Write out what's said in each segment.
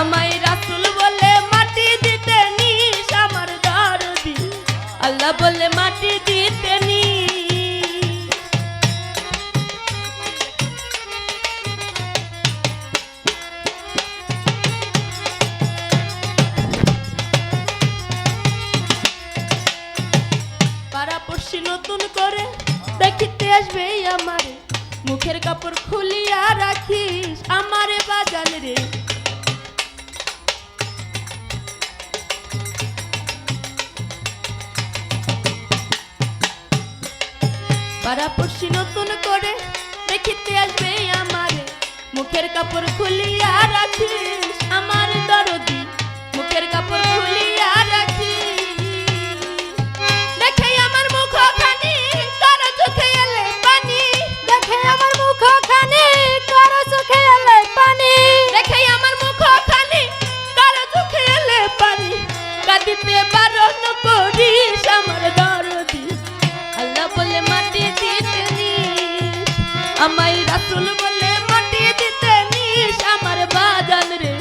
আমায় রাসুল বলে, মাটি দিতে নিস আমার দরদি। আল্লাহ বলে, মাটি দিতে পাড়াপড়শি নতুন করে দেখিতে আসবে আমারে। মুখের কাপড় খুলিয়া রাখিস আমারে বাজান রে। পাড়াপড়শি নতুন করে দেখিতে আসবে আমারে। মুখের কাপড় খুলিয়া রাখিস রাসুল বলে, মাটি দিতে নিস আমার বাজান রে।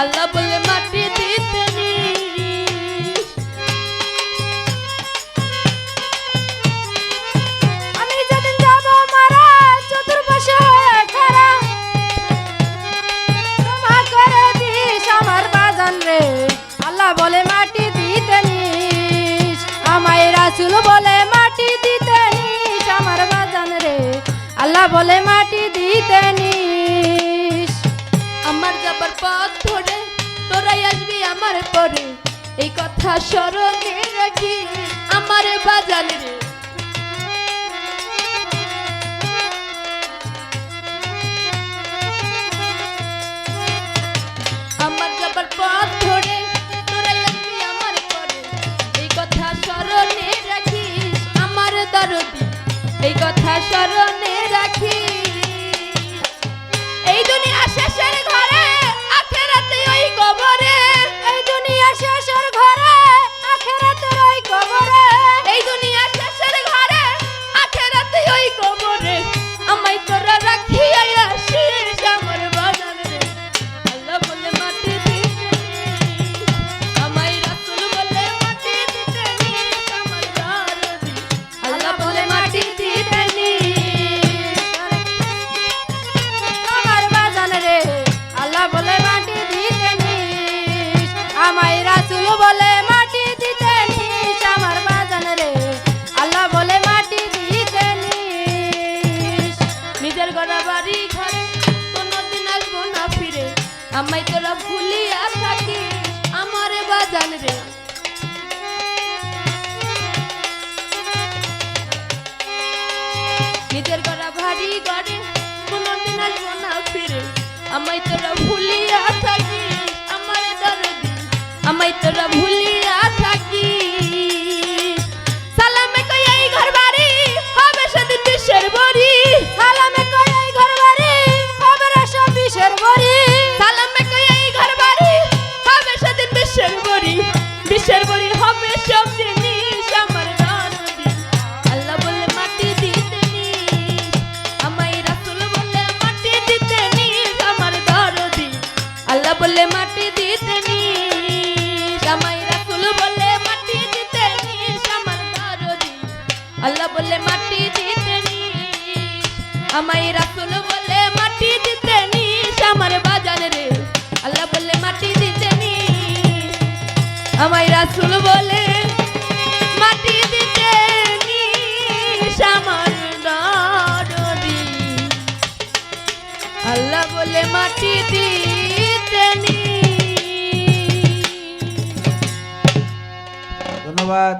আল্লাহ বলে, মাটি দিতে বলে, মাটি দিতে নিস। আমায় রাসুল বলে বলে মাটি দিতে নিস। আমার যাবার পথ ধরে তোরাই আসবি আমার পরে। এই কথা স্মরণে রাখি, আমার বাজান এই কথা স্মরণে রাখিস আমায় তোরা ভুলিয়া থাকি আমার বাজান রে। নিজের গড়া ভারী গড়ে, কোনোদিন আসব না ফিরে। আমায় তোরা ভুলিয়া আল্লাহ বলে, মাটি দিতে নিস। আমায় রাসূল বলে, মাটি দিতে নিস আমার বাজান রে। আল্লাহ বলে, মাটি দিতে নিস। আমায় রাসূল বলে, মাটি দিতে নিস আমার দরদি আল্লাহ বলে, মাটি দিতে নিস। ধন্যবাদ।